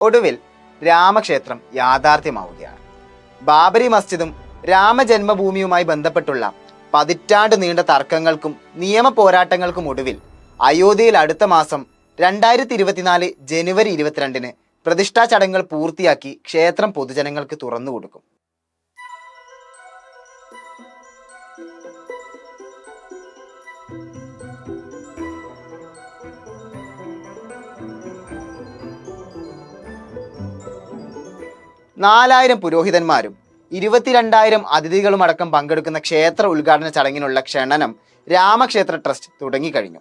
ഒടുവിൽ രാമക്ഷേത്രം യാഥാർത്ഥ്യമാവുകയാണ്. ബാബരി മസ്ജിദും രാമജന്മഭൂമിയുമായി ബന്ധപ്പെട്ടുള്ള പതിറ്റാണ്ട് നീണ്ട തർക്കങ്ങൾക്കും നിയമ പോരാട്ടങ്ങൾക്കും ഒടുവിൽ അയോധ്യയിൽ അടുത്ത മാസം രണ്ടായിരത്തി ഇരുപത്തിനാല് ജനുവരി ഇരുപത്തിരണ്ടിന് പ്രതിഷ്ഠാ ചടങ്ങുകൾ പൂർത്തിയാക്കി ക്ഷേത്രം പൊതുജനങ്ങൾക്ക് തുറന്നു കൊടുക്കും നാലായിരം പുരോഹിതന്മാരും ഇരുപത്തിരണ്ടായിരം അതിഥികളും അടക്കം പങ്കെടുക്കുന്ന ക്ഷേത്ര ഉദ്ഘാടന ചടങ്ങിനുള്ള ക്ഷണനം രാമക്ഷേത്ര ട്രസ്റ്റ് തുടങ്ങിക്കഴിഞ്ഞു.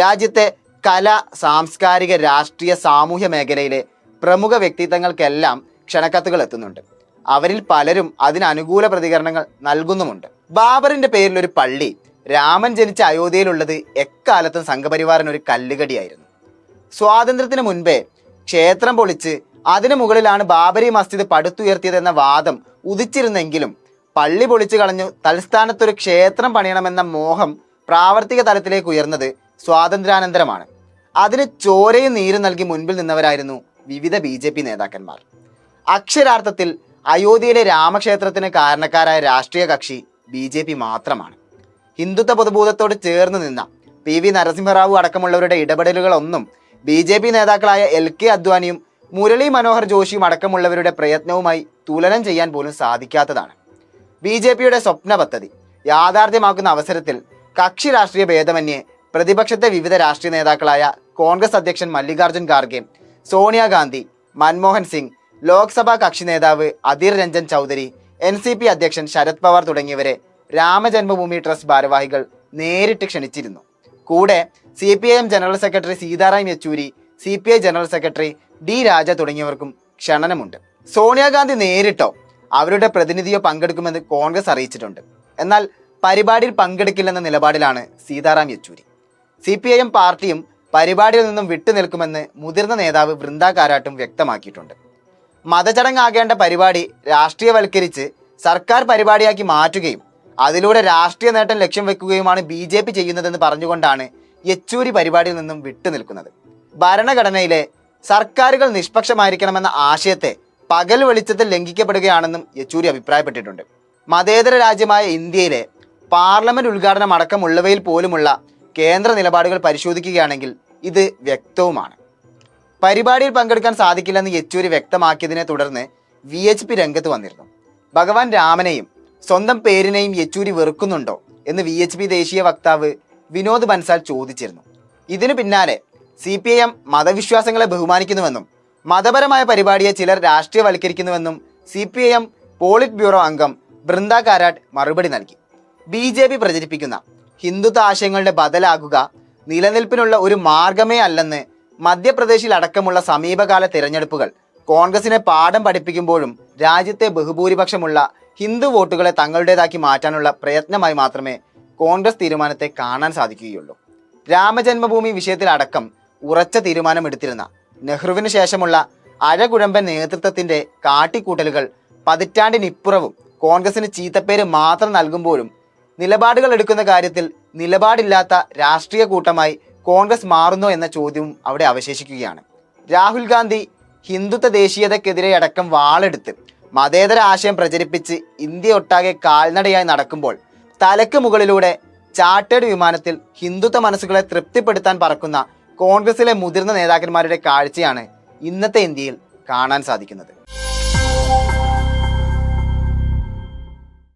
രാജ്യത്തെ കല സാംസ്കാരിക രാഷ്ട്രീയ സാമൂഹ്യ മേഖലയിലെ പ്രമുഖ വ്യക്തിത്വങ്ങൾക്കെല്ലാം ക്ഷണക്കത്തുകൾ എത്തുന്നുണ്ട്. അവരിൽ പലരും അതിനനുകൂല പ്രതികരണങ്ങൾ നൽകുന്നുമുണ്ട്. ബാബറിന്റെ പേരിൽ ഒരു പള്ളി രാമൻ ജനിച്ച അയോധ്യയിലുള്ളത് എക്കാലത്തും സംഘപരിവാറിന് ഒരു കല്ലുകടിയായിരുന്നു. സ്വാതന്ത്ര്യത്തിന് മുൻപേ ക്ഷേത്രം പൊളിച്ച് അതിനു മുകളിലാണ് ബാബരി മസ്ജിദ് പടുത്തുയർത്തിയതെന്ന വാദം ഉദിച്ചിരുന്നെങ്കിലും പള്ളി പൊളിച്ചു കളഞ്ഞു തൽസ്ഥാനത്തൊരു ക്ഷേത്രം പണിയണമെന്ന മോഹം പ്രാവർത്തിക തലത്തിലേക്ക് ഉയർന്നത് സ്വാതന്ത്ര്യാനന്തരമാണ്. അതിന് ചോരയും നീരും നൽകി മുൻപിൽ നിന്നവരായിരുന്നു വിവിധ ബി ജെ പി നേതാക്കന്മാർ. അക്ഷരാർത്ഥത്തിൽ അയോധ്യയിലെ രാമക്ഷേത്രത്തിന് കാരണക്കാരായ രാഷ്ട്രീയ കക്ഷി ബി ജെ പി മാത്രമാണ്. ഹിന്ദുത്വ പൊതുബോധത്തോട് ചേർന്ന് നിന്ന പി വി നരസിംഹറാവു അടക്കമുള്ളവരുടെ ഇടപെടലുകളൊന്നും ബി ജെ പി നേതാക്കളായ എൽ കെ അദ്വാനിയും മുരളി മനോഹർ ജോഷിയും അടക്കമുള്ളവരുടെ പ്രയത്നവുമായി തുലനം ചെയ്യാൻ പോലും സാധിക്കാത്തതാണ്. ബി ജെ പിയുടെ സ്വപ്ന പദ്ധതി യാഥാർത്ഥ്യമാക്കുന്ന അവസരത്തിൽ കക്ഷി രാഷ്ട്രീയ ഭേദമന്യേ പ്രതിപക്ഷത്തെ വിവിധ രാഷ്ട്രീയ നേതാക്കളായ കോൺഗ്രസ് അധ്യക്ഷൻ മല്ലികാർജുൻ ഖാർഗെ സോണിയാഗാന്ധി മൻമോഹൻ സിംഗ് ലോക്സഭാ കക്ഷി നേതാവ് Adhir Ranjan Chowdhury N C P അധ്യക്ഷൻ ശരത് പവാർ തുടങ്ങിയവരെ രാമജന്മഭൂമി ട്രസ്റ്റ് ഭാരവാഹികൾ നേരിട്ട് ക്ഷണിച്ചിരുന്നു. കൂടെ C P I M general secretary Sitaram Yechury C P I general secretary D Raja തുടങ്ങിയവർക്കും ക്ഷണനമുണ്ട്. സോണിയാഗാന്ധി നേരിട്ടോ അവരുടെ പ്രതിനിധിയോ പങ്കെടുക്കുമെന്ന് കോൺഗ്രസ് അറിയിച്ചിട്ടുണ്ട്. എന്നാൽ പരിപാടിയിൽ പങ്കെടുക്കില്ലെന്ന നിലപാടിലാണ് Sitaram Yechury. C P I M പാർട്ടിയും പരിപാടിയിൽ നിന്നും വിട്ടുനിൽക്കുമെന്ന് മുതിർന്ന നേതാവ് വൃന്ദ കാരാട്ടും വ്യക്തമാക്കിയിട്ടുണ്ട്. മതചടങ്ങാകേണ്ട പരിപാടി രാഷ്ട്രീയവൽക്കരിച്ച് സർക്കാർ പരിപാടിയാക്കി മാറ്റുകയും അതിലൂടെ രാഷ്ട്രീയ നേട്ടം ലക്ഷ്യം വെക്കുകയുമാണ് ബി ജെ പി ചെയ്യുന്നതെന്ന് പറഞ്ഞുകൊണ്ടാണ് യെച്ചൂരി പരിപാടിയിൽ നിന്നും വിട്ടുനിൽക്കുന്നത് ഭരണഘടനയിലെ സർക്കാരുകൾ നിഷ്പക്ഷമായിരിക്കണമെന്ന ആശയത്തെ പകൽ വെളിച്ചത്തിൽ ലംഘിക്കപ്പെടുകയാണെന്നും യെച്ചൂരി അഭിപ്രായപ്പെട്ടിട്ടുണ്ട്. മതേതര രാജ്യമായ ഇന്ത്യയിലെ പാർലമെന്റ് ഉദ്ഘാടനം അടക്കമുള്ളവയിൽ പോലുമുള്ള കേന്ദ്ര നിലപാടുകൾ പരിശോധിക്കുകയാണെങ്കിൽ ഇത് വ്യക്തവുമാണ്. പരിപാടിയിൽ പങ്കെടുക്കാൻ സാധിക്കില്ലെന്ന് യെച്ചൂരി വ്യക്തമാക്കിയതിനെ തുടർന്ന് വി എച്ച് പി രംഗത്ത് വന്നിരുന്നു. ഭഗവാൻ രാമനെയും സ്വന്തം പേരിനെയും യെച്ചൂരി വെറുക്കുന്നുണ്ടോ എന്ന് വി എച്ച് പി ദേശീയ വക്താവ് വിനോദ് ബൻസാൽ ചോദിച്ചിരുന്നു. ഇതിനു പിന്നാലെ സി പി ഐ എം മതവിശ്വാസങ്ങളെ ബഹുമാനിക്കുന്നുവെന്നും മതപരമായ പരിപാടിയെ ചിലർ രാഷ്ട്രീയവൽക്കരിക്കുന്നുവെന്നും C P I M politburo അംഗം ബൃന്ദ കാരാട്ട് മറുപടി നൽകി. ബി ജെ പി പ്രചരിപ്പിക്കുന്ന ഹിന്ദുത്വ ആശയങ്ങളുടെ ബദലാകുക നിലനിൽപ്പിനുള്ള ഒരു മാർഗമേ അല്ലെന്ന് മധ്യപ്രദേശിൽ അടക്കമുള്ള സമീപകാല തിരഞ്ഞെടുപ്പുകൾ കോൺഗ്രസിനെ പാഠം പഠിപ്പിക്കുമ്പോഴും രാജ്യത്തെ ബഹുഭൂരിപക്ഷമുള്ള ഹിന്ദു വോട്ടുകളെ തങ്ങളുടേതാക്കി മാറ്റാനുള്ള പ്രയത്നമായി മാത്രമേ കോൺഗ്രസ് തീരുമാനത്തെ കാണാൻ സാധിക്കുകയുള്ളൂ. രാമജന്മഭൂമി വിഷയത്തിൽ അടക്കം ഉറച്ച തീരുമാനമെടുത്തിരുന്ന നെഹ്റുവിന് ശേഷമുള്ള അഴകുഴമ്പൻ നേതൃത്വത്തിന്റെ കാട്ടിക്കൂട്ടലുകൾ പതിറ്റാണ്ടിനിപ്പുറവും കോൺഗ്രസിന് ചീത്തപ്പേര് മാത്രം നൽകുമ്പോഴും നിലപാടുകൾ എടുക്കുന്ന കാര്യത്തിൽ നിലപാടില്ലാത്ത രാഷ്ട്രീയ കൂട്ടമായി കോൺഗ്രസ് മാറുന്നോ എന്ന ചോദ്യവും അവിടെ അവശേഷിക്കുകയാണ്. രാഹുൽ ഗാന്ധി ഹിന്ദുത്വ ദേശീയതക്കെതിരെ അടക്കം വാളെടുത്ത് മതേതര ആശയം പ്രചരിപ്പിച്ച് ഇന്ത്യ ഒട്ടാകെ കാൽനടയായി നടക്കുമ്പോൾ തലക്ക് മുകളിലൂടെ ചാർട്ടേഡ് വിമാനത്തിൽ ഹിന്ദുത്വ മനസ്സുകളെ തൃപ്തിപ്പെടുത്താൻ പറക്കുന്ന കോൺഗ്രസിലെ മുതിർന്ന നേതാക്കന്മാരുടെ കാഴ്ചയാണ് ഇന്നത്തെ ഇന്ത്യയിൽ കാണാൻ സാധിക്കുന്നത്.